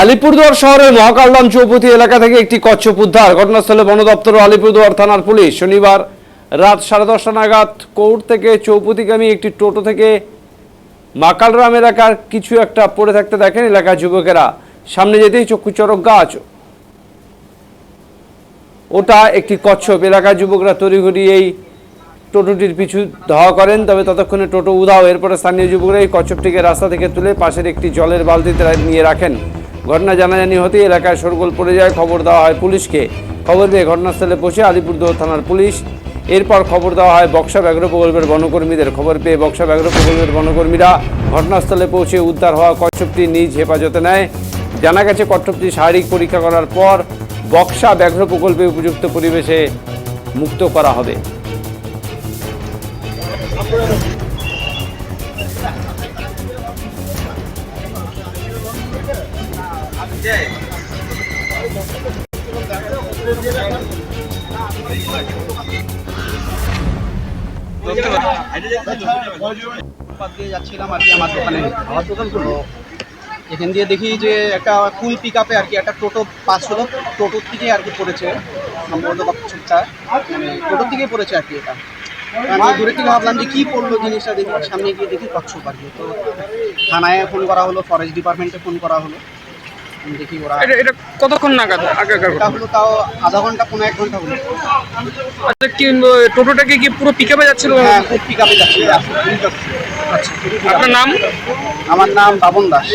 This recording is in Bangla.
আলিপুরদুয়ার শহরের মহাকালদাম চৌপতি এলাকা থেকে একটি কচ্ছপ উদ্ধার। ঘটনাস্থলে বন দপ্তর ও আলিপুরদুয়ার থানার পুলিশ। শনিবার রাত সাড়ে দশটা নাগাদ কোর্ট থেকে চৌপতিগামী একটি টোটো থেকে মাকালরাম এলাকার কিছু একটা পড়ে থাকতে দেখেন এলাকার যুবকেরা। সামনে যেতেই চক্ষু চরক গাছ। ওটা একটি কচ্ছপ। এলাকার যুবকরা তড়িঘড়ি এই টোটোটির পিছু ধাওয়া করেন, তবে ততক্ষণে টোটো উধাও। এরপরে স্থানীয় যুবকরা এই কচ্ছপটিকে রাস্তা থেকে তুলে পাশের একটি জলের বালতিতে নিয়ে রাখেন। ঘটনা জানাজানি হতে এলাকায় শোরগোল পড়ে যায়। খবর দেওয়া হয় পুলিশকে। খবর পেয়ে ঘটনাস্থলে পৌঁছে আলিপুরদুয়ার থানার পুলিশ। এরপর খবর দেওয়া হয় বক্সা ব্যাঘ্র প্রকল্পের বনকর্মীদের। খবর পেয়ে বক্সা ব্যাঘ্র প্রকল্পের বনকর্মীরা ঘটনাস্থলে পৌঁছে উদ্ধার হওয়া কচ্ছপটি নিজ হেফাজতে নেয়। জানা গেছে কচ্ছপটি শারীরিক পরীক্ষা করার পর বক্সা ব্যাঘ্র প্রকল্পে উপযুক্ত পরিবেশে মুক্ত করা হবে। যাচ্ছিলাম আর কি আমার দোকানে এখান দিয়ে দেখি যে একটা ফুল পিক আপে আর কি একটা টোটো পাস হলো। টোটোর থেকে আর কি পড়েছে, সম্ভবত মানে টোটোর থেকে পড়েছে আর কি এটা। আমি দূরে থেকে ভাবলাম যে কী পড়ল জিনিসটা, দেখি সামনে গিয়ে দেখি কচ্ছপ আর কি। তো থানায় ফোন করা হলো ফরেস্ট ডিপার্টমেন্টে ফোন করা হলো। দেখি ওরা এটা এটা কতক্ষণ নাগাদ? আগেকার এটা হলো তাও আধা ঘণ্টা কোনো এক ঘণ্টা হলো। আচ্ছা কি টোটোটাকে কি পুরো পিক আপে যাচ্ছিল হ্যাঁ পিক আপে যাচ্ছে আচ্ছা আপনার নাম? আমার নাম বাবন দাস।